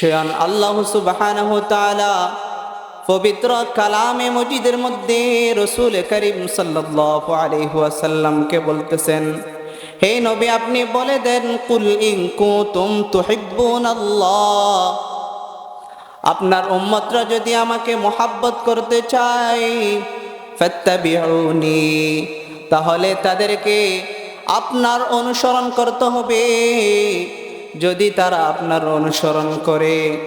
স্বয়ং আল্লাহ সুবহানাহু পবিত্র কালামে মজিদের মধ্যে রসুল করিম ওয়াসাল্লামকে বলতেছেন, হে নবী, আপনি বলে দেন, কুল কুতুম তুহিব্বুন আল্লাহ আপনার উম্মতরা যদি আমাকে মোহাব্বত করতে চায় তাহলে তাদেরকে আপনার অনুসরণ করতে হবে। যদি তারা আপনার অনুসরণ করে।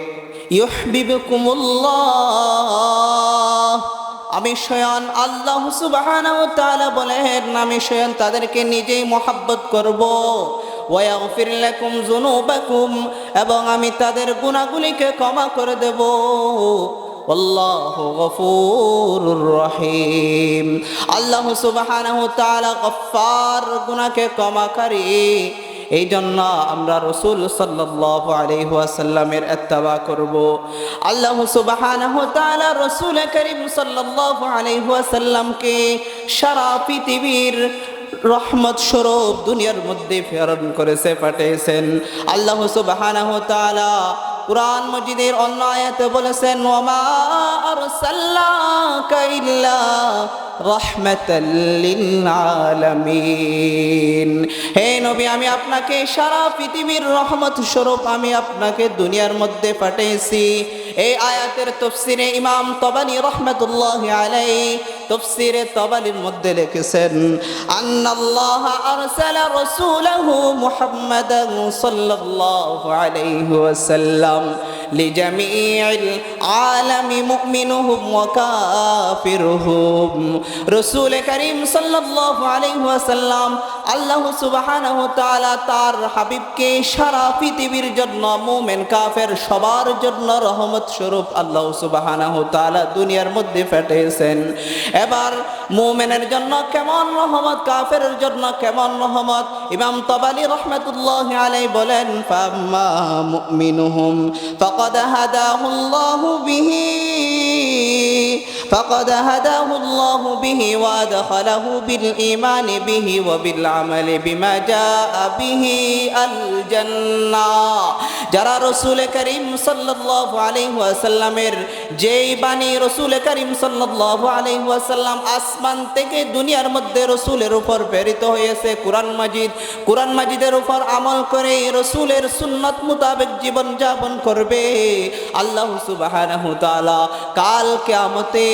আমি স্বয়ং আল্লাহ তাআলা বলেন, আমি স্বয়ং তাদেরকে নিজেই মোহাব্বত করব। এবং আমি তাদের গুনাহগুলিকে ক্ষমা করে দেব। আল্লাহ গফুরুর রহিম। আল্লাহ গফফার গুনাহকে ক্ষমাকারী এই জন্য আমরা রসুল সাল্লাহ আলহাসাল্লামের ইত্তেবা করব। আল্লাহ সুবহানাহু রসুল করিম সাল্লাহ আলহাসাল্লামকে সারা পৃথিবীর রহমত স্বরূপ দুনিয়ার মধ্যে প্রেরণ করেছে, পাঠিয়েছেন। আল্লাহ তাআলা কুরআন মজিদের অন্য আয়াতে বলেছেন ওয়ামা আরসাল্লাকা ইল্লা রাহমাতাল লিল আলামিন হে নবী, আমি আপনাকে সারা পৃথিবীর রহমত স্বরূপ আমি আপনাকে দুনিয়ার মধ্যে পাঠিয়েছি। এই আয়াতের তফসিরে ইমাম তবানি রহমতুল্লাহ আলাই তফসিরে তবানির মধ্যে লিখেছেন, আন্নাল্লাহ আরসালা রাসূলাহু মুহাম্মাদান সাল্লাল্লাহু আলাইহি ওয়াসাল্লাম। লিজামিইল আলামি মুমিনুহুম ওয়া কাফিরুহুম রাসূল করিম সাল্লাল্লাহু আলাইহি ওয়াসাল্লাম আল্লাহ সুবহানাহু তাআলা তার হাবিবকে সারা পৃথিবীর জন্য মুমিন কাফের সবার জন্য রহমত স্বরূপ আল্লাহ সুবহানাহু তাআলা দুনিয়ার মধ্যে পাঠিয়েছেন। এবার মুমিনের জন্য কেমন রহমত, কাফের জন্য কেমন রহমত? ইমাম তাবালি রহমাতুল্লাহ আলাইহি বলেন, ফাম্মা মুমিনুহুম ফাকাদ হাদাহুল্লাহু বিহি فقد هداه الله به وادخله بالإيمان به وبالعمل بما جاء به الجنة যারা রসুল করিম সাল্লাল্লাহু আলাইহি ওয়াসাল্লামের যেই বাণী রসুল করিম সাল্লাল্লাহু আলাইহি ওয়াসাল্লাম আসমান থেকে দুনিয়ার মধ্যে রসুলের উপর প্রেরিত হয়েছে কুরআন মাজিদ কুরআন মাজিদের উপর আমল করে রসুলের সুন্নত মোতাবেক জীবন যাপন করবে আল্লাহ সুবহানাহু তাআলা কাল কিয়ামতে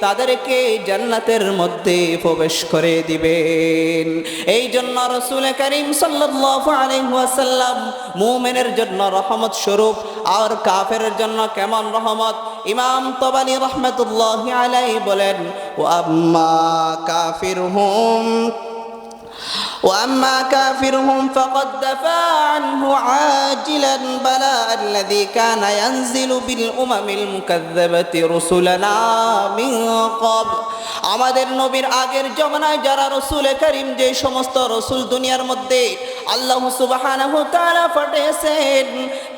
তাদেরকে জান্নাতের মধ্যে প্রবেশ করে দিবেন। এই জন্য রসুল করিম ওয়াসাল্লাম মুমিনের জন্য রহমত স্বরূপ আর কাফের জন্য কেমন রহমত? ইমাম তবানি রহমতুল্লাহ আলাই বলেন ও আম্মা কাফির হুম وأما كافرهم فقد دفع عنه عاجلا بلاء الذي كان ينزل بالأمم المكذبة رسلنا من قبل আমাদের নবীর আগের জমানায় যারা রসুল করিম যে সমস্ত রসুল দুনিয়ার মধ্যে আল্লাহ সুবাহানাহু তাআলা পাঠিয়েছেন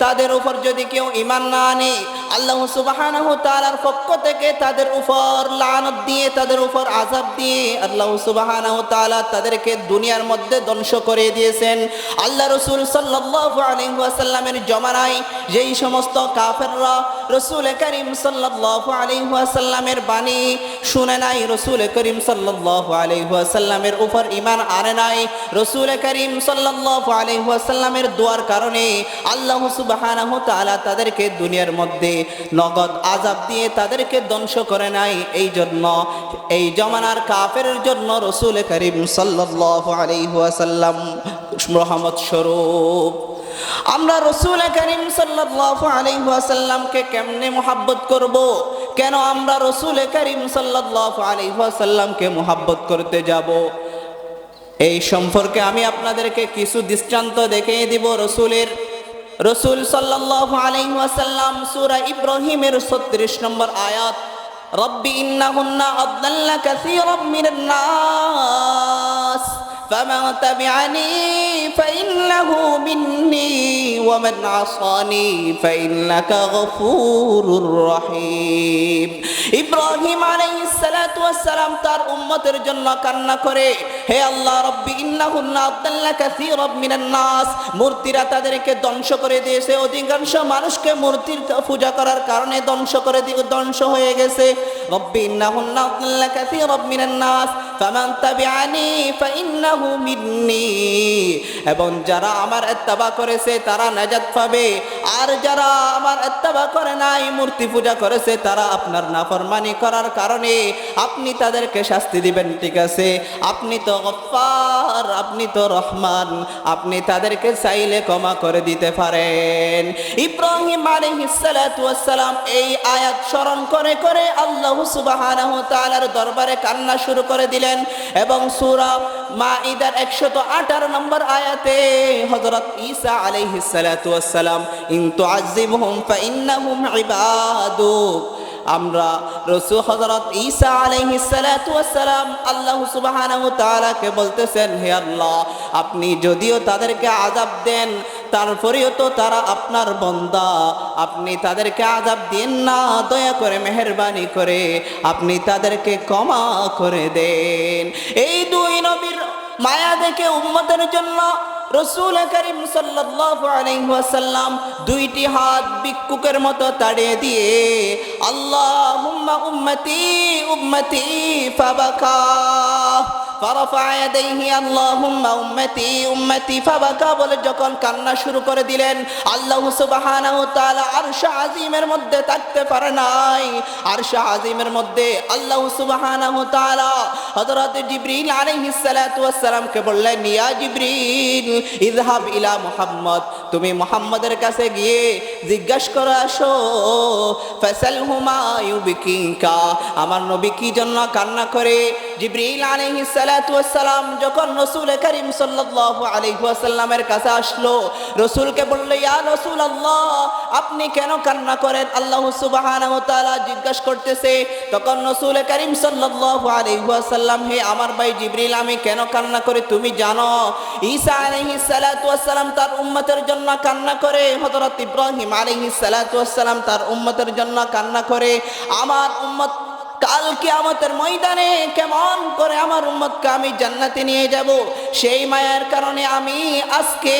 তাদের উপর যদি কেউ ঈমান না আনে, আল্লাহ সুবাহানাহু তাআলার পক্ষ থেকে তাদের উপর লানত দিয়ে, তাদের উপর আযাব দিয়ে আল্লাহ সুবাহানাহু তাআলা তাদেরকে দুনিয়ার মধ্যে ধ্বংস করে দিয়েছেন। আল্লাহ রসুল সাল্লাল্লাহু আলাইহি ওয়াসাল্লামের জমানায় যেই সমস্ত কাফেররা রসুল করিম সাল্লাল্লাহু আলাইহি ওয়াসাল্লামের বাণী শুনে নাই, রসুল করিম সাল্লাল্লাহু আলাইহি ওয়াসাল্লামের উপর ইমান আনে নাই, রসুল করিম সাল্লাল্লাহু আলাইহি ওয়াসাল্লামের দোয়ার কারণে আল্লাহ তাআলা তাদেরকে দুনিয়ার মধ্যে নগদ আযাব দিয়ে তাদেরকে ধ্বংস করে নাই। এই জন্য, এই জমানার কাফের জন্য রসুল করিম সাল্লাল্লাহু আলাইহি রহমত স্বরূপ। আমরা রসুল করিম সাল্লাল্লাহু আলাইহি কেমনে মোহাব্বত করব? কেন আমরা রসুল করিম সাল্লাল্লাহু আলাইহি মোহাব্বত করতে যাব? এই সম্পর্কে আমি আপনাদেরকে কিছু দৃষ্টান্ত দেখিয়ে দিব রসুলের। রসুল সাল্লাল্লাহু আলাইহি ওয়াসাল্লাম সূরা ইব্রাহিমের 36 নম্বর আয়াত, রব্বি ইন্নাহুন্না আদল্লা কাসীরাম মিনান নাস فمن تبعني فإنه مني ومن عصاني فإنك غفور رحيم ইব্রাহিম আলাইহিস সালাতু ওয়াস সালাম তার উম্মতের জন্য কান্না করে হে আল্লাহ রব্বি ইন্নাহুন্না আদাল্লা কাসীরাম মিনান নাস মূর্তিরা তাদেরকে ধ্বংস করে দিয়েছে অধিকাংশ মানুষকে মূর্তির পূজা করার কারণে ধ্বংস করে দিয়ে ধ্বংস হয়ে গেছে রব্বি ইন্নাহুন্না আদাল্লা কাসীরাম মিনান নাস ফামান তাবিআনি ফাইন্নাহু এবং যারা আমার ইত্তেবা করেছে তারা নাজাত পাবে। আর যারা আমার ইত্তেবা করে নাই, মূর্তি পূজা করেছে, তারা আপনার নাফরমানি করার কারণে আপনি তাদেরকে শাস্তি দিবেন, ঠিক আছে? আপনি তো গফফার, আপনি তো রহমান, আপনি তাদেরকে চাইলে ক্ষমা করে দিতে পারেন। ইব্রাহিম আলাইহিস সালাতু ওয়াস সালাম এই আয়াত স্মরণ করে করে আল্লাহ তাআলার দরবারে কান্না শুরু করে দিলেন এবং সূরা মাইদার 118 নম্বর আয়াতে হযরত ঈসা আলাইহিস সালাতু ওয়াস সালাম, ইন তুআযযিবহুম ফা ইন্নাহুম ইবাদুক। আমরা রসুল হযরত ঈসা ওয়াস সালাম আল্লাহ সুবহানাহু ওয়া তাআলাকে বলতেছেন, হে আল্লাহ, আপনি যদিও তাদেরকে আযাব দেন, তারপরেও তো তারা আপনার বন্দা। আপনি তাদেরকে আযাব দিন না, দয়া করে মেহেরবানি করে আপনি তাদেরকে ক্ষমা করে দেন। এই দুই নবীর মায়া দেখে উম্মতের জন্য রসুল করিম সাল্লাম দুইটি হাত ভিক্ষুকের মতো তাড়িয়ে দিয়ে আল্লাহ উম্মতি উম্মতি ফাবাকা। فرفع يديه اللهم উম্মতি উম্মতি ফাবাকা বলে যখন কান্না শুরু করে দিলেন আল্লাহ সুবহানাহু ওয়া তাআলা আরশ আজিমের মধ্যে থাকতে পারে নাই আরশ আজিমের মধ্যে আল্লাহ সুবহানাহু ওয়া তাআলা হযরত জিবরিল আলাইহিস সালাতু ওয়াস সালামকে বললেন ইয়া জিবরিল ইযহাব ইলা মুহাম্মদ তুমি মুহাম্মাদের কাছে গিয়ে জিজ্ঞাসা করে আসো ফাসালহুমা ইউবিকিকা আমার নবী কি জন্য কান্না করে জিবরিল আলাইহিস সালাতু ওয়াস সালাম যখন রাসূল করিম সাল্লাল্লাহু আলাইহি ওয়াসাল্লামের কাছে আসলো, রাসূলকে বলল, ইয়া রাসূলুল্লাহ, আপনি কেন কান্না করেন? আল্লাহ তাআলা জিজ্ঞাসা করতেছে, তখন রাসূল করিম আলাইহি ওয়াসাল্লাম, হে আমার ভাই জিবরিল, আমি কেন কান্না করে তুমি জানো? ঈসা আলাইহিস সালাতু ওয়াস সালাম তার উম্মতের জন্য কান্না করে, হযরত ইব্রাহিম আলাইহিস সালাতু ওয়াস সালাম তার উম্মতের জন্য কান্না করে, আমার উম্মত কাল কিয়ামতের ময়দানে কেমন করে আমার উম্মতকে আমি জান্নাতে নিয়ে যাব, সেই মায়ের কারণে আমি আজকে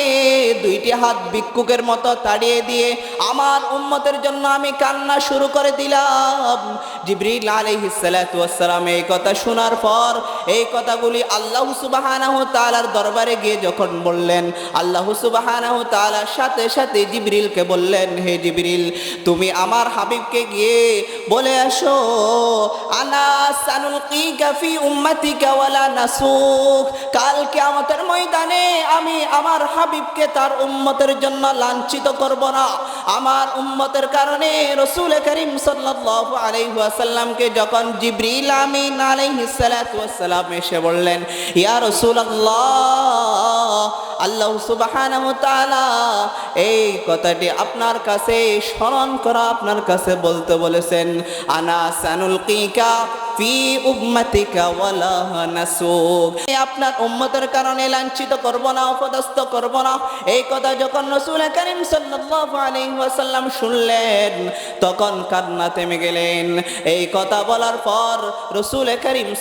দুইটি হাত ভিক্ষুকের মতো তাড়িয়ে দিয়ে আমার উম্মতের জন্য আমি কান্না শুরু করে দিলাম। জিবরিল আলাইহিস সালাতু ওয়াস সালাম এই কথা শোনার পর এই কথাগুলি আল্লাহ সুবহানাহু তাআলার দরবারে গিয়ে যখন বললেন, আল্লাহ সুবহানাহু তাআলার সাথে সাথে জিবরিলকে বললেন, হে জিবরিল, তুমি আমার হাবিবকে গিয়ে বলে আসো উম্মতিকা ওয়ালা নাসুক। ময়দানে আমি আমার হাবিবকে তার উম্মতের জন্য লাঞ্ছিত করব না। আমার উম্মতের কারণে রসুল করিম সাল্লাল্লাহু আলাইহি ওয়াসাল্লামকে যখন আমিন আলাইহিস সালাতু ওয়াসসালাম এসে বললেন, ইয়া রাসূলুল্লাহ, আল্লাহ সুবহানাহু তাআলা এই কথাটি আপনার কাছে স্মরণ করা, আপনার কাছে বলতে বলেছেন, আনা সানুলকিকা ফি উম্মতিকা ওয়ালা নাসুক। আপনার উম্মতের কারণে লাঞ্ছিত করব না, অপদস্থ করব না। এই কথা যখন রাসূল সাল্লাল্লাহু আলাইহি ওয়াসাল্লাম শুনলেন, তখন কান্না থেমে গেলেন। এই কথা বলার পর রাসূল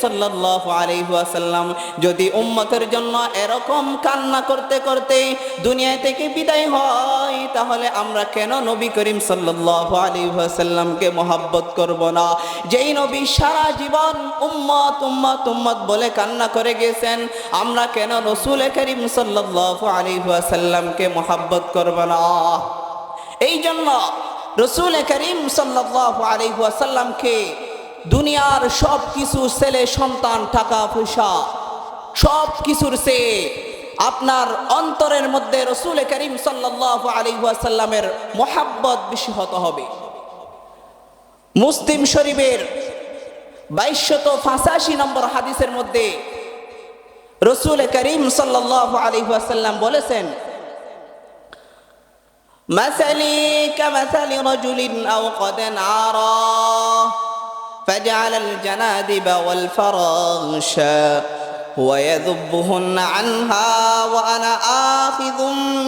সাল্লাল্লাহু আলাইহি ওয়াসাল্লাম যদি উম্মতের জন্য এরকম কান্না করতে করতে দুনিয়া থেকে বিদায় হয়, তাহলে আমরা কেন নবী করিম সাল্লাল্লাহু আলাইহি ওয়াসাল্লামকে মহাব্বত করব না? যেই নবী সারা জীবন, উম্মত উম্মত উম্মত বলে কান্না করে গেছেন। আমরা কেন রসুল করিম সাল্লাল্লাহু আলাইহি ওয়াসাল্লামকে মহাব্বত করব না? এই জন্য রসুল করিম সাল্লাল্লাহু আলাইহি ওয়াসাল্লামকে দুনিয়ার সব কিছু ছেলে, সন্তান, টাকা, পয়সা সব কিছুর সে আপনার অন্তরের মধ্যে রসুল করিম সাল্লাল্লাহু আলাইহি ওয়াসাল্লামের মোহাব্বত বেশি হতে হবে। মুসলিম শরীফের বাইশশত পঁচাশি নম্বর হাদিসের মধ্যে রসুল করিম সাল্লাল্লাহু আলাইহি ওয়াসাল্লাম বলেছেন مثلي كمثل رجل أوقد نارا فجعل الجنادب والفراش ويذبهن عنها وأنا آخذ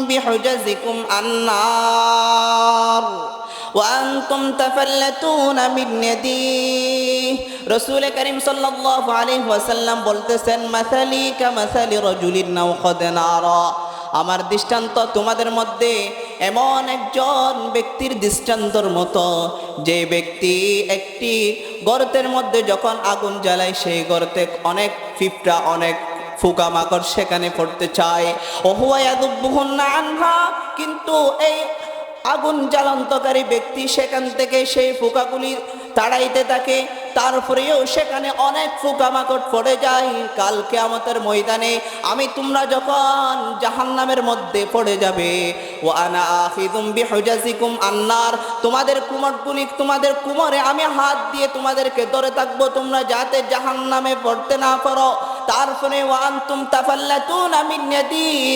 بحجزكم النار وأنتم تفلتون من يدي رسول كريم صلى الله عليه وسلم বলতেছেন مثلي كمثل رجل نوقد نارا আমার দৃষ্টান্ত তোমাদের মধ্যে এমন একজন ব্যক্তির দৃষ্টান্তর মতো যে ব্যক্তি একটি গর্তের মধ্যে যখন আগুন জ্বালায় সেই গর্তে অনেক ফিফটা অনেক ফুকামাকড় সেখানে পড়তে চায় ওহুয়াদুবুহন্না আনহা কিন্তু এই আগুন জ্বালন্তকারী ব্যক্তি সেখান থেকে সেই ফুকাগুলি তাড়াইতে থাকে। তারপরেও সেখানে অনেক ফুকামাকড় পড়ে যায়। কালকে আমাদের ময়দানে আমি তোমরা যখন জাহান্নামের মধ্যে পড়ে যাবে ও আনা আখিদুম বিহুজাজিকুম আন্নার, তোমাদের কুমরগুলি তোমাদের কুমরে আমি হাত দিয়ে তোমাদেরকে ধরে থাকব। তোমরা যাতে জাহান্নামে পড়তে না পারো। তারপরে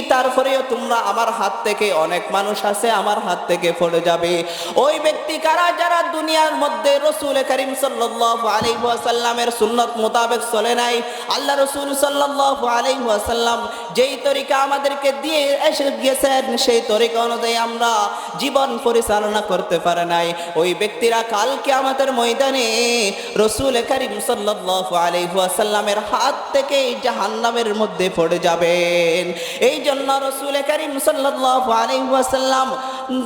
তারপরেও তোমরা আমার হাত থেকে অনেক মানুষ আছে, আমার হাত থেকে পড়ে যাবে। ওই ব্যক্তি কারা? যারা দুনিয়ার মধ্যে রসুল করিম মোতাবেক চলে নাই। আল্লাহ রসুল যেই তরিকা আমাদেরকে দিয়ে এসে গেছেন সেই তরিকা অনুযায়ী আমরা জীবন পরিচালনা করতে পারে নাই। ওই ব্যক্তিরা কালকে আমাদের ময়দানে রসুল করিম হাত থেকে জাহান্নামের মধ্যে পড়ে যাবেন। এই জন্য রসুল করিম সাল্লাল্লাহু আলাইহি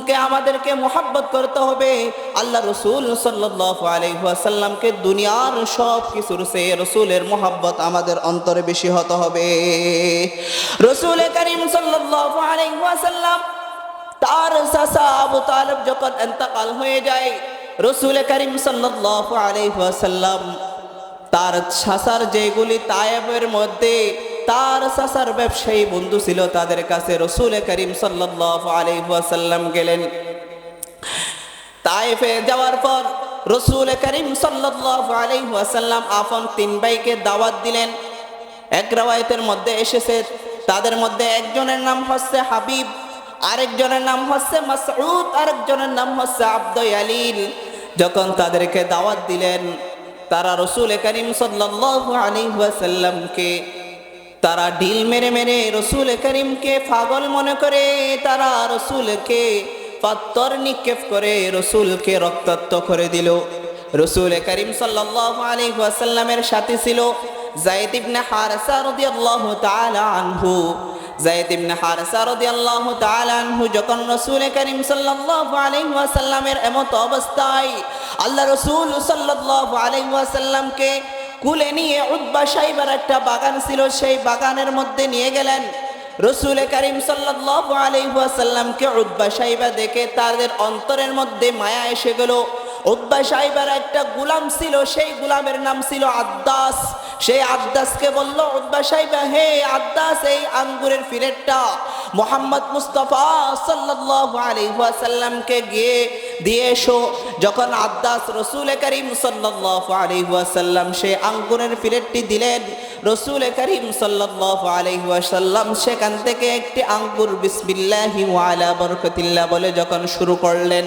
কে আমাদেরকে মোহাব্বত করতে হবে। আল্লাহ রসুল সাল্লাল্লাহু আলাইহি দুনিয়ার সব কিছুর সে রসুলের মোহাব্বত আমাদের অন্তরে বেশি হতে হবে। রসুল করিম সাল্লাল্লাহু আলাইহি তার চাচা আবু তালেব যখন এন্তকাল হয়ে যায়, রসুল করিম সাল্লাল্লাহু আলাইহি তার চাচার যেগুলি তায়েবের মধ্যে, তার চাচার ব্যবসায়ী বন্ধু ছিল তাদের কাছে রসুল করিম সাল্লাল্লাহু আলাইহি ওয়াসাল্লাম গেলেন। তায়েফে যাওয়ার পর রসুল করিম সাল্লাল্লাহু আলাইহি ওয়াসাল্লাম আপন তিন ভাইকে দাওয়াত দিলেন। এক রাওয়ায়তের মধ্যে এসেছে, তাদের মধ্যে একজনের নাম হচ্ছে হাবিব, আরেকজনের নাম হচ্ছে মাসউদ, আরেকজনের নাম হচ্ছে আব্দ আলীল। যখন তাদেরকে দাওয়াত দিলেন তারা রসুল করিম ওয়াসাল্লামকে তারা ডিল মেরে মেরে রসুল করিমকে পাগল মনে করে, তারা রসুলকে পাত্তর নিক্ষেপ করে রসুলকে রক্তাক্ত করে দিল। রসুল করিম সাল্লাল্লাহু আলাইহি ওয়াসাল্লামের সাথে ছিল জাইদ ইবনে হারসা রাদিয়াল্লাহু তাআলা আনহু। জাইদ ইবনে হারসা রাদিয়াল্লাহু তাআলা আনহু যখন রাসূল করিম সাল্লাল্লাহু আলাইহি ওয়াসাল্লামের এমত অবস্থায় আল্লাহ রাসূল সাল্লাল্লাহু আলাইহি ওয়াসাল্লামকে কুলে নিয়ে উদ্বা সাইবার একটা বাগান ছিল, সেই বাগানের মধ্যে নিয়ে গেলেন। রসুল করিম সাল্লাল্লাহু আলাইহি ওয়াসাল্লামকে উদ্বা সাইবা দেখে তাদের অন্তরের মধ্যে মায়া এসে গেল। উদ্বা সাহেবের একটা গুলাম ছিল, সেই গুলামের নাম ছিল আদ্দাস। সেই আদ্দাসকে বলল, উদ্বা সাহেব, হে আদ্দাস, এই আঙ্গুরের ফিরেটটা মোহাম্মদ মুস্তফা সাল্লাহ আলহাসাল্লামকে গিয়ে দিয়ে এসো। যখন আদ্দাস রসুল করিম আলাইহি ওয়াসাল্লাম আঙ্গুরের ফিরেটটি দিলেন, রসুল করিম সাল্লাল্লাহু আলাইহি সেখান থেকে একটি আঙ্গুর বিসমিল্লাহি বলে যখন শুরু করলেন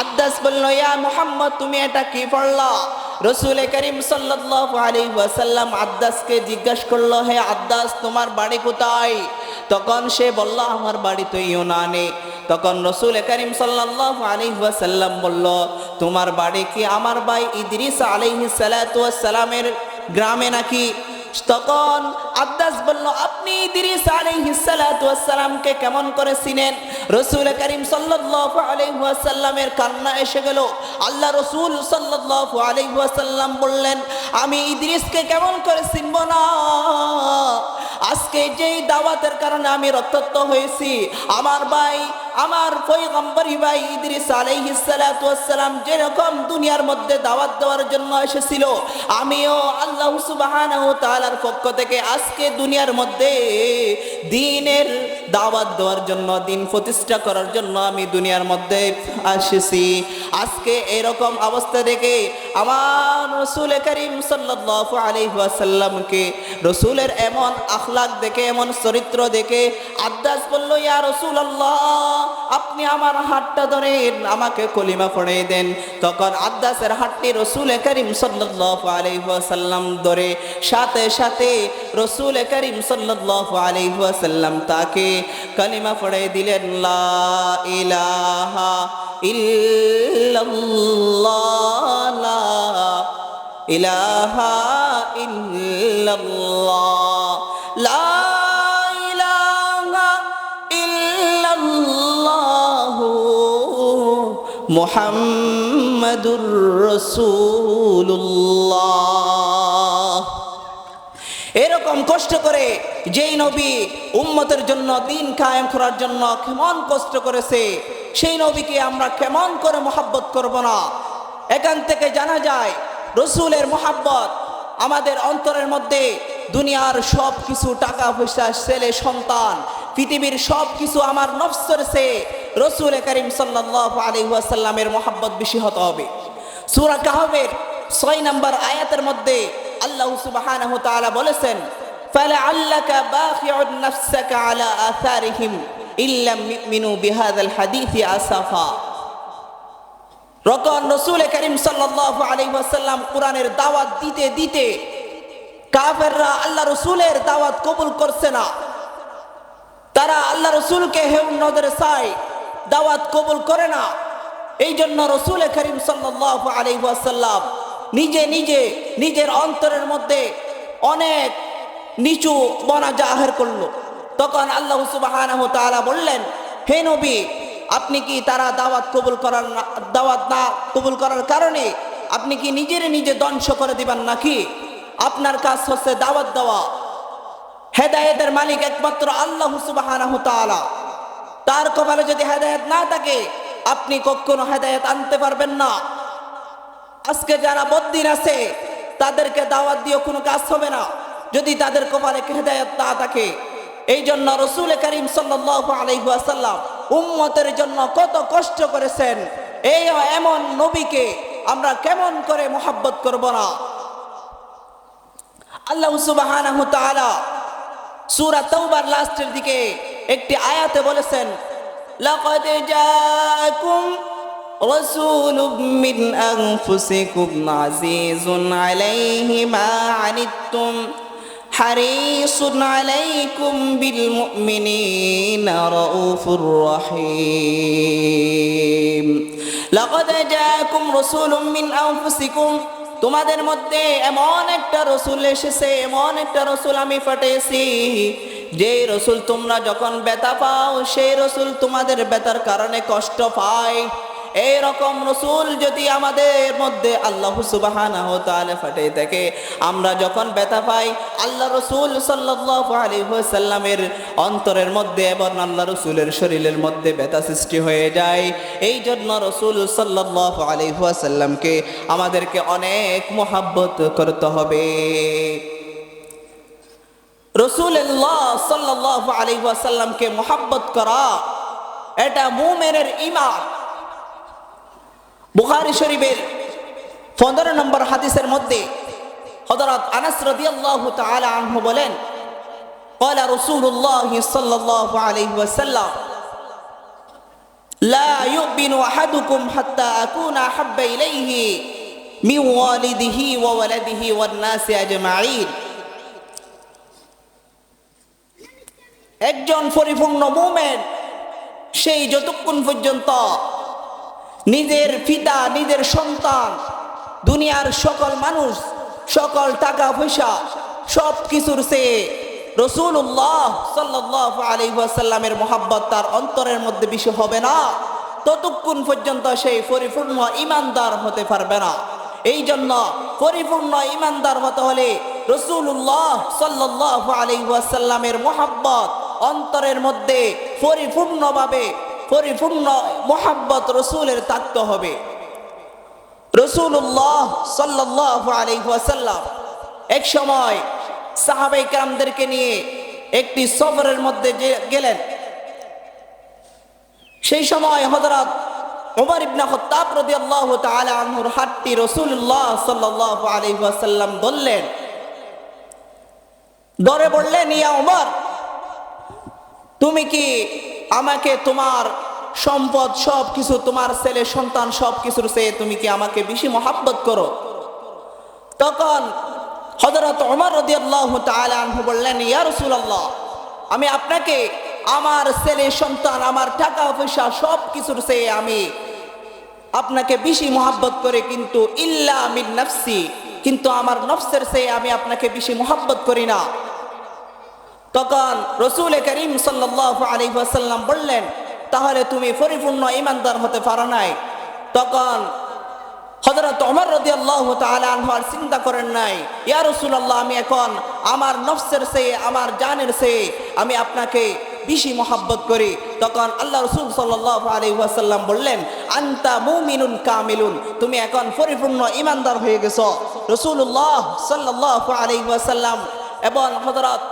আদ্দাস বলল, ইয়া মোহাম্মদ, তুমি এটা কি পড়লা? রসুল করিম সাল্লাল্লাহু আলাইহি ওয়াসাল্লাম আদ্দাসকে জিজ্ঞাসা করল, হে আদ্দাস তোমার বাড়ি কোথায়? তখন সে বলল, আমার বাড়ি তো ইউনানে। তখন রসুল করিম সাল্লাল্লাহু আলাইহি ওয়াসাল্লাম বলল, তোমার বাড়ি কি আমার ভাই ইদ্রিস আলাইহিস সালাতু ওয়াস সালামের গ্রামে নাকি? তখন আব্বাস বলল, আপনি ইদ্রিস আলাইহিস সালাতু সালামকে কেমন করে চিনেন? রসুল করিম সাল্লাল্লাহু আলাইহি ওয়াসাল্লামের কান্না এসে গেল। আল্লাহ রসুল সাল্লাল্লাহু আলাইহি ওয়াসাল্লাম বললেন, আমি ইদ্রিসকে কেমন করে চিনব না? আজকে যেই দাওয়াতের কারণে আমি রক্তাক্ত হয়েছি আমার ভাই আমার পয়গম্বরী ভাই ইদ্রিস আলাইহিস সালাতু ওয়াস সালাম যেরকম দুনিয়ার মধ্যে দাওয়াত দেওয়ার জন্য এসেছিল, আমিও আল্লাহ সুবহানাহু ওয়া তাআলার পক্ষ থেকে আজকে দুনিয়ার মধ্যে দিনের দাওয়াত দেওয়ার জন্য, দিন প্রতিষ্ঠা করার জন্য আমি দুনিয়ার মধ্যে এসেছি আজকে এরকম অবস্থা দেখে আমার রসুল করিম সাল্লাল্লাহু আলাইহি ওয়াসাল্লামকে, রসুলের এমন আখলাক দেখে, এমন চরিত্র দেখে আদাস বলল, ইয়া রাসূলুল্লাহ আপনি আমার হাতটা ধরেন, আমাকে কলিমা পড়ে দেন। তখন আদাসের হাতটি রসুল করিম সাল্লাল্লাহু আলাইহি ধরে। সাথে সাথে রসুল করিম সাল্লাল্লাহু আলাইহি তাকে কলিমা পড়ে দিলেন, লা ইলাহা ইল্লাল্লাহ ইলাহা ইল্লাল্লাহ। মুহাম্মাদুর রাসূলুল্লাহ। এরকম কষ্ট করে যেই নবী উম্মতের জন্য দিন কায়েম করার জন্য কেমন কষ্ট করেছে, সেই নবীকে আমরা কেমন করে মোহাব্বত করব না। এখান থেকে জানা যায়, রসুলের মোহাব্বত আমাদের অন্তরের মধ্যে দুনিয়ার সব কিছু টাকা পয়সা, ছেলে, সন্তান, পৃথিবীর সব কিছু আমার নফসর সে রসুল করিম সাল্লাহ আলহাসাল্লামের মোহাব্বত বেশি হতে হবে। সুরা কাহবের ছয় নম্বর আয়াতের মধ্যে আল্লাহ সুবাহান তালা বলেছেন ফলে আল্লাকা বাখিউন নাফসাকা আলা আসারিহিম ইল্লাম মিনু বিহাদাল হাদিসি আসাফা। রকন রসুল করিম সাল্লাল্লাহু আলাইহি ওয়াসাল্লাম দাওয়াত দিতে দিতে কাফেররা আল্লাহ রসুলের দাওয়াত কবুল করছে না। তারা আল্লাহ রসুলকে হেউ নজরে চায় দাওয়াত কবুল করে না। এই জন্য রসুল করিম সাল্লাল্লাহু আলাইহি ওয়াসাল্লাম নিজে নিজে নিজের অন্তরের মধ্যে অনেক নিচু বনা জাহের করল। তখন আল্লাহ সুবহানাহু তাআলা বললেন, হে নবী, আপনি কি তারা দাওয়াত কবুল করার দাওয়াত না কবুল করার কারণে আপনি কি নিজের নিজে ধ্বংস করে দিবেন নাকি? আপনার কাজ হচ্ছে দাওয়াত দেওয়া। হেদায়েতের মালিক একমাত্র আল্লাহ তাআলা। তার কপালে যদি হেদায়েত না থাকে, আপনি কখনো হেদায়েত আনতে পারবেন না। আজকে যারা বদ্দিন আছে, তাদেরকে দাওয়াত দিয়ে কোনো কাজ হবে না। যদি তাদের কপালে হেদায়ত না থাকে এই জন্য রসুল করিম ওয়াসাল্লাম উম্মতের জন্য কত কষ্ট করেছেন। এই এমন নবীকে আমরা কেমন করে মোহাব্বত করব না? আল্লাহ তাআলা সূরা তাওবার লাস্টের দিকে একটি আয়াতে বলেছেন, লাকাদ জাআকুম রাসূলুম মিন আনফুসিকুম আজিজুন আলাইহি মা আনিতুম হারিসুন আলাইকুম বিল মুমিনিনা রাউফুর রহিম। লাকাদ জাআকুম রাসূলুম মিন আনফুসিকুম তোমাদের মধ্যে এমন একটা রসুল এসেছে, এমন একটা রসুল আমি ফাটেছি যে রসুল তোমরা যখন ব্যথা পাও, সেই রসুল তোমাদের ব্যথার কারণে কষ্ট পায়। এই রকম রসুল যদি আমাদের মধ্যে আল্লাহ সুবাহানাহু তাআলা ফাটিয়ে থাকে, আমরা যখন ব্যথা পাই, আল্লাহ রসুল সাল্লাল্লাহু আলাইহি অন্তরের মধ্যে এবং আল্লাহ রসুলের শরীরের মধ্যে ব্যথা সৃষ্টি হয়ে যায়। এই জন্য রসুল সাল্লাল্লাহু আলাইহি ওয়াসাল্লামকে আমাদেরকে অনেক মোহাব্বত করতে হবে। রসুল্লাহ সাল্লাল্লাহু আলাইহি ওয়াসাল্লামকে মোহাব্বত করা, এটা মুমিনের ঈমান বুখারী শরীফের পনেরো নম্বর হাদিসের মধ্যে হযরত আনাস রাদিয়াল্লাহু তাআলা আনহু বলেন قال رسول الله صلى الله عليه وسلم لا يؤمن أحدكم حتى أكون أحب إليه من والده وولده والناس أجمعين একজন পরিপূর্ণ মুমেন সেই যতক্ষণ পর্যন্ত নিজের পিতা, নিজের সন্তান, দুনিয়ার সকল মানুষ, সকল টাকা পয়সা, সব কিছুর সে রসুল্লাহ সাল্লাহ আলহাসাল্লামের মোহাব্বত তার অন্তরের মধ্যে বেশি হবে না। ততক্ষণ পর্যন্ত সেই পরিপূর্ণ ইমানদার হতে পারবে না। এই জন্য পরিপূর্ণ ইমানদার হতে হলে রসুল্লাহ সাল্লাহ আলহাসাল্লামের মোহাব্বত অন্তরের মধ্যে পরিপূর্ণভাবে পরিপূর্ণ মোহাব্বত রসুলের থাকতে হবে। রসুল্লাহ সাল্লাহ আলহাসাল্লাম এক সময় সাহাবাই কামদেরকে নিয়ে একটি সফরের মধ্যে গেলেন। সেই সময় হযরত ওমর ইবনে খাত্তাব রাদিয়াল্লাহু তাআলা আনহুর হাতটি রাসূলুল্লাহ সাল্লাল্লাহু আলাইহি ধরলেন। ধরে বললেন, ইয়া ওমর তুমি কি আমাকে তোমার সম্পদ সব কিছু তোমার ছেলে, সন্তান সব কিছুর চেয়ে তুমি কি আমাকে বেশি মহাব্বত করো? তখন হজরত ওমর রদি আল্লাহ আনহু বললেন, ইয়া রসুলাল্লাহ, আমি আপনাকে আমার ছেলে, সন্তান, আমার টাকা, পয়সা সব কিছুর চেয়ে আমি আপনাকে বেশি মহাব্বত করে, কিন্তু ইল্লা মিন নফসি, কিন্তু আমার নফসের চেয়ে আমি আপনাকে বেশি মহাব্বত করি না। তখন রসুল করিম সাল্লাহ আলী ওয়াসাল্লাম বললেন, তাহলে তুমি পরিপূর্ণ ইমানদার হতে পারো নাই। তখন হজরত অমর রদি আল্লাহ আনহার চিন্তা করেন নাই, ইয়া রসুল আল্লাহ আমি এখন আমার নফসের সে আমার জানের সে আমি আপনাকে বেশি মহাব্বত করি। তখন আল্লাহ রসুল সাল্লাহ আলী ওয়াসাল্লাম বললেন, আন্তা মুমিনুন কামিলুন, তুমি এখন পরিপূর্ণ ইমানদার হয়ে গেছ। রসুল্লাহ সাল্লাহ আলী এবং হজরত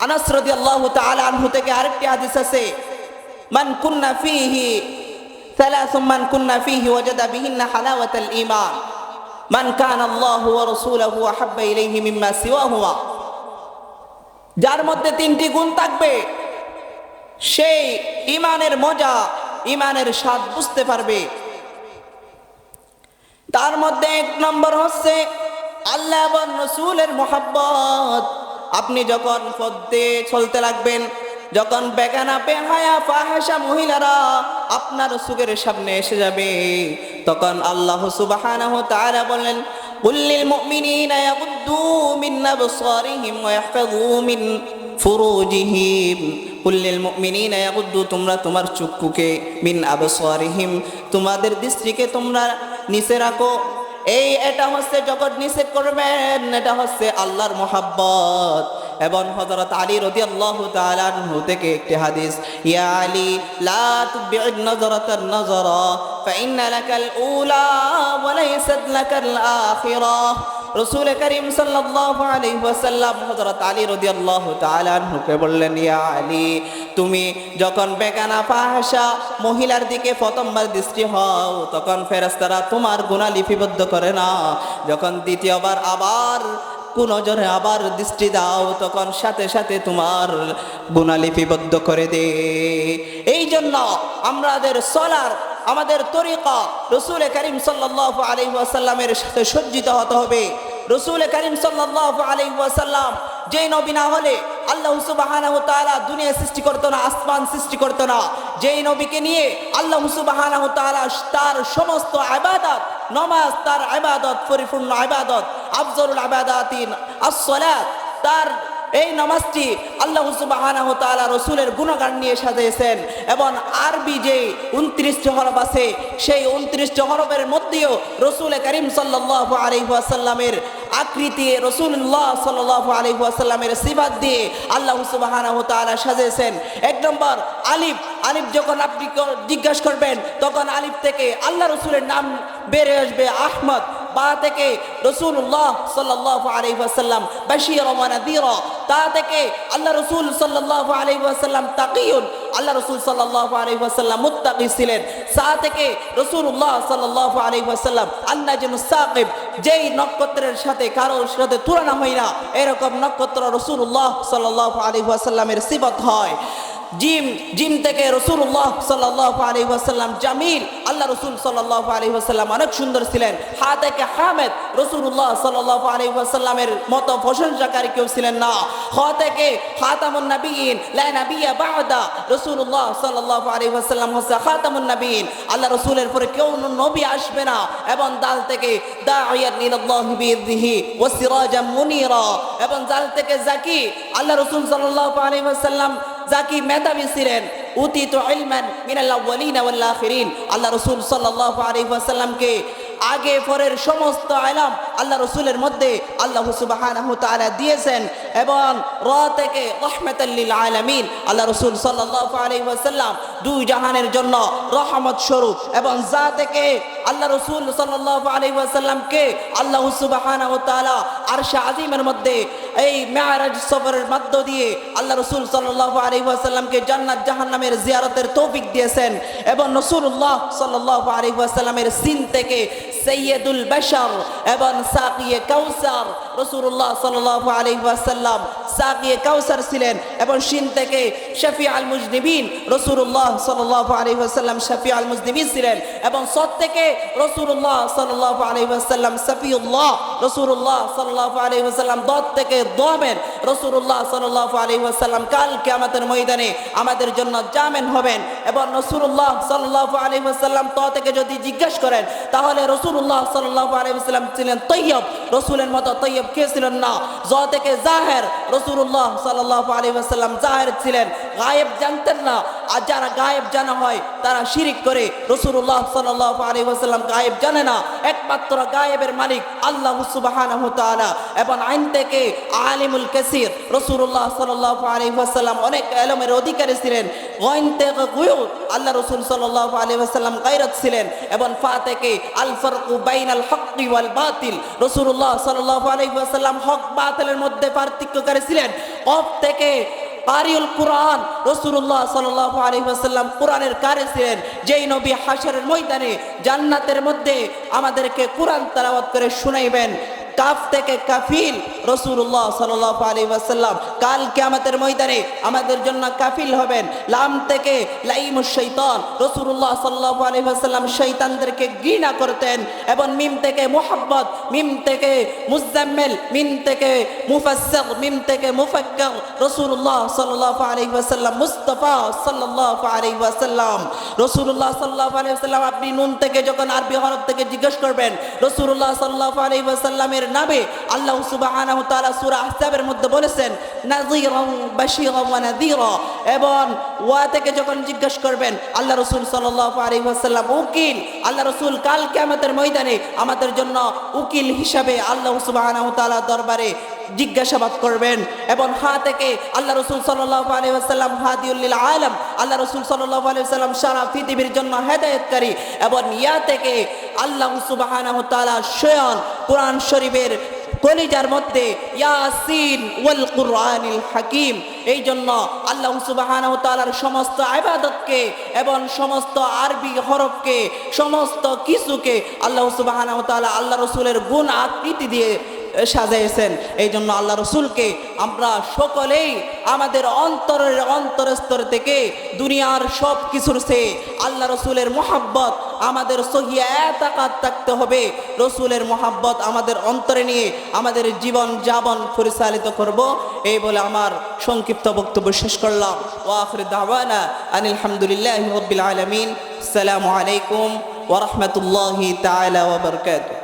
আনাস রাদিয়াল্লাহু তাআলা আনহু থেকে আরেকটি হাদিস আছে মান কুন্না ফীহি ثلاث من كنا فيه وجد بهن حلاوة الإيمان من كان الله ورسوله أحب إليه مما سواهما যার মধ্যে তিনটি গুণ থাকবে সেই ইমানের মজা ইমানের স্বাদ বুঝতে পারবে তার মধ্যে এক নম্বর হচ্ছে আল্লাহ এবং রসুলের মোহাব্বত আপনি যখন পদ্মে চলতে লাগবেন, যখন বেগানা বেহায়া ফাহেসা মহিলারা আপনার সুগের সামনে এসে যাবে, তখন আল্লাহ সুবাহানাহ তারা বললেন কুল্লিল মুমিনিনা ইয়াগুদ্দু মিন আবসারিহিম ওয়া ইয়াহফাযু মিন ফুরুজিহিম। কুল্লিল মুমিনিনা ইয়াগুদ্দু, তোমরা তোমার চক্ষুকে মিন আবসারিহিম, তোমাদের দৃষ্টিকে তোমরা নিচে রাখো। এই এটা হচ্ছে জগৎ নিষেধ করবেন, এটা হচ্ছে আল্লাহর মোহাব্বত। এবং হজরত আলী রদি আল্লাহ আনহু থেকে একটি হাদিস, ইয়া আলী, লা লাকাল উলা লাকাল রসুল করিম সাল্লাল্লাহু আলাইহি ওয়াসাল্লাম হযরত আলী রাদিয়াল্লাহু তাআলা আনহুকে বললেন, ইয়া আলী, তুমি যখন বেগানা ফাহাশা মহিলার দিকে প্রথমবার দৃষ্টি হও, তখন ফেরেশতারা তোমার গুনাহ লিপিবদ্ধ করে না যখন দ্বিতীয়বার আবার কোন জনে আবার দৃষ্টি দাও, তখন সাথে সাথে তোমার গুণা লিপিবদ্ধ করে দে। এই জন্য আমাদের সলার, আমাদের তরিকা রসুল করিম সাল্লাহ আলী সাথে সজ্জিত হতে হবে। রসুল করিম সাল্লাহ আলী ওয়াসাল্লাম যে নবী না হলে আল্লাহ সুবাহানাহু তাআলা দুনিয়া সৃষ্টি করতো না, আসমান সৃষ্টি করতো না। যেই নবীকে নিয়ে আল্লাহ সুবাহানাহু তাআলা তার সমস্ত ইবাদত নমাজ তার ইবাদত পরিপূর্ণ ইবাদত আফজলুল ইবাদাতিন আস-সালাত, তার এই নামাজটি আল্লাহ সুবহানাহু রসুলের গুণগান নিয়ে সাজিয়েছেন এবং আরবি যে উনত্রিশটি হরফ আছে, সেই উনত্রিশটি হরফের মধ্যেও রসুল করিম সাল্লাল্লাহু আলাইহি ওয়াসাল্লামের আকৃতি রসুল্লাহ সাল্লাল্লাহু আলাইহি ওয়াসাল্লামের সিফাত দিয়ে আল্লাহ সুবহানাহু তাআলা সাজিয়েছেন। এক নম্বর আলিফ আলিফ যখন আপনি জিজ্ঞাসা করবেন, তখন আলিফ থেকে আল্লাহ রসুলের নাম বেড়ে আসবে আহমদ। বা থেকে রসুল্লাহ সাল্লাহ আলাইহি ওয়াসাল্লাম বাশির ওয়া নাদিরা, তা থেকে আল্লাহ রসুল সাল্লাহ আলাইহি ওয়াসাল্লাম তাকিয়ুন, আল্লাহ রসুল সাল্লাহ আলাইহি ওয়াসাল্লাম মুত্তাকি ছিলেন। সা থেকে রসুল্লাহ সাল্লাহ আলাইহি ওয়াসাল্লাম আল্লাহ যেন সাকিব যেই নক্ষত্রের সাথে, কারোর সাথে তুলনা হয় না, এরকম নক্ষত্র রসুল্লাহ সাল্লাহ আলাইহি ওয়াসাল্লামের সিবত হয়। জিম জিম থেকে রসুল্লাহ সাল্লাহ আলী ওয়াসাল্লাম, জামিল, আল্লাহ রসুল সাল্লাহ আলী ওয়াসাল্লাম অনেক সুন্দর ছিলেন। হা থেকে হামেদ, রসুল্লাহ সাল্লাহ আলী ওয়াসাল্লামের মতো প্রশংসাকারী কেউ ছিলেন না। হ থেকে খাতামুন নবীন, লা নবিয়া বাদা, রসুল্লাহ সাল্লাহ আলী ওয়াসাল্লাম হচ্ছে খাতামুন নবীন। আল্লাহ রসুলের পরে কেউ নবী আসবে না, এবং দাল থেকে দাইয়াত ইলাল্লাহি বিইذনিহি ওয়া সিরাজাম মুনিরা, এবং জাল থেকে জাকি। আল্লাহ রসুল সাল্লাল্লাহু আলাইহি ওয়াসাল্লাম জাকি মেধাবী ছিলেন, উতিত ইলমান মিনাল আউয়ালিন ওয়াল আখিরিন। আল্লাহ রাসূল সাল্লাল্লাহু আলাইহি ওয়াসাল্লামকে আগে পরের সমস্ত ইলম আল্লাহ রাসূলের মধ্যে আল্লাহ সুবহানাহু তাআলা দিয়েছেন এবং র থেকে রাহমাতাল লিল আলামিন আল্লাহ রাসূল সাল্লাল্লাহু আলাইহি ওয়াসাল্লাম দুই জাহানের জন্য রহমত স্বরূপ এবং যা থেকে আল্লাহ রসুল সাল্লাল্লাহু আলাইহি ওয়াসাল্লামকে আল্লাহ সুবহানাহু তাআলা আরশে আজিমের মধ্যে এই মেয়ারাজ সফরের মধ্য দিয়ে আল্লাহ রসুল সাল্লাহ আলী ওয়াসাল্লামকে জান্নাত জাহান্নামের জিয়ারতের তৌফিক দিয়েছেন। এবং রসুল্লাহ সাল্লাহ আলী ওয়াসাল্লামের সিন থেকে সৈয়দুল বাশার এবং সাকিয়ে কাউসার। রসুল্লাহ সাল্লাহ আলাইহি ওয়াসাল্লাম সাকিয়ে কাউসার ছিলেন এবং শিন থেকে শফি আল মুজনিবিন রসুল্লাহ সাল্লাহ আলাইহি ওয়াসাল্লাম শফি আল মুজনিবিন ছিলেন এবং সৎ থেকে রসুল্লাহ সাল্লাহ আলাইহি ওয়াসাল্লাম সফিউল্লাহ রসুল্লাহ সাল্লাহ আলাইহি ওয়াসাল্লাম দত থেকে দোয়াবেন রসুল্লাহ সাল্লাহ আলাইহি ওয়াসাল্লাম, কাল কিয়ামতের ময়দানে আমাদের জন্য জামেন হবেন এবং রসুল্লাহ সাল্লাহ আলাইহি ওয়াসাল্লাম ত থেকে যদি জিজ্ঞেস করেন, তাহলে রসুল্লাহ সাল্লাহ আলাইহি ওয়াসাল্লাম ছিলেন তৈয়ব। রসুলের মতো তৈয়ব কে ছিলেন না? জ থেকে জাহের রসুল্লাহ সাল্লাহ আলাইহি ওয়াসাল্লাম জাহের ছিলেন। গায়েব জানতেন না। আর যারা গায়েব জানা হয়, তারা শিরিক করে রসুল্লাহ সাল্লাহ আলাইহি ওয়াসাল্লাম গায়েব জানে না। একমাত্র গায়েবের মালিক আল্লাহ সুবহানাহু তাআলা। এবং আইন থেকে আলিমুল কাসির রসুল্লাহ সাল্লাহ আলাইহি ওয়াসাল্লাম অনেক এলমের অধিকারী ছিলেন। আল্লাহ রসুল সাল্লাহ আলাইহি ওয়াসাল্লাম গায়রত ছিলেন। এবং ফা থেকে আল ফারকু বাইনাল হক্কি ওয়াল বাতিল, রসুল্লাহ সাল্লাহ আলাইহি ওয়াসাল্লাম হক বাতিলের মধ্যে পার্থক্যকারী ছিলেন। অফ থেকে কারিউল কুরআন রসুল্লাহ সাল্লাহ আলাইহি ওয়াসাল্লাম কোরআনের কারে ছিলেন। যেই নবী হাসরের ময়দানে জান্নাতের মধ্যে আমাদেরকে কোরআন তেলাওয়াত করে শুনাইবেন। কাফ থেকে কাফিল রসুল্লাহ সাল্লাহ আলাইহি ওয়াসাল্লাম কাল কেয়ামতের ময়দানে আমাদের জন্য কাফিল হবেন। লাম থেকে লাইমুস শৈতান রসুল্লাহ সাল্লাহ আলী ওয়াসাল্লাম শৈতানদেরকে ঘৃণা করতেন এবং মিম থেকে মোহাব্বত, মিম থেকে মুজাম্মেল, মিম থেকে মুফাসসির, মিম থেকে মুফাক্কির রসুল্লাহ সাল্লাহ আলী ওয়াসাল্লাম, মুস্তফা সাল্লাহ আলী ওয়াসাল্লাম। রসুল্লাহ সাল্লাহ আলী ওয়াসাল্লাম, আপনি নুন থেকে যখন আরবি হরফ থেকে জিজ্ঞেস করবেন রসুল্লাহ সাল্লাহ আলী ওয়াসাল্লামের নামে আল্লাহ তাআলা সূরা আহজাবের মধ্যে বলেছেন এবং ওয়া থেকে যখন জিজ্ঞেস করবেন, আল্লাহ রাসূল ওয়াসাল্লাম উকিল? আল্লাহ রাসূল কাল কিয়ামতের ময়দানে আমাদের জন্য উকিল হিসাবে আল্লাহ তাআলা দরবারে জিজ্ঞাসাবাদ করবেন। এবং হা থেকে আল্লাহ রসুল সাল্লাহ আলী আসাল্লাম হাদিউল্লিল আলম, আল্লাহ রসুল সাল্লাহ আলী সাল্লাম সারা পৃথিবীর জন্য হেদায়তকারী। এবং ইয়া থেকে আল্লাহ সুবাহানাহ তাআলা স্বয়ং কোরআন শরীফের কলিজার মধ্যে ইয়াসিন ওয়াল কুরআনিল হাকিম। এই জন্য আল্লাহ সুবহানাহু তাআলার সমস্ত ইবাদতকে এবং সমস্ত আরবি হরফকে, সমস্ত কিছুকে আল্লাহ সুবহানাহু তাআলা আল্লাহ রসুলের গুণ আকৃতি দিয়ে সাজাইছেন। এই জন্য আল্লাহ রসুলকে আমরা সকলেই আমাদের অন্তরের অন্তরস্তর থেকে দুনিয়ার সব কিছুর সে আল্লাহ রসুলের মোহাব্বত আমাদের সহিয়া এতাকাত থাকতে হবে। রসুলের মোহাব্বত আমাদের অন্তরে নিয়ে আমাদের জীবন যাপন পরিচালিত করব। এই বলে আমার সংক্ষিপ্ত বক্তব্য শেষ করলাম। ও আখরি দাওয়ানা আনিল হামদুলিল্লাহ রব্বিল আলমিন। আসসালামু আলাইকুম ওরহমতুল্লাহি তাআলা ওয়া বারাকাতুহু।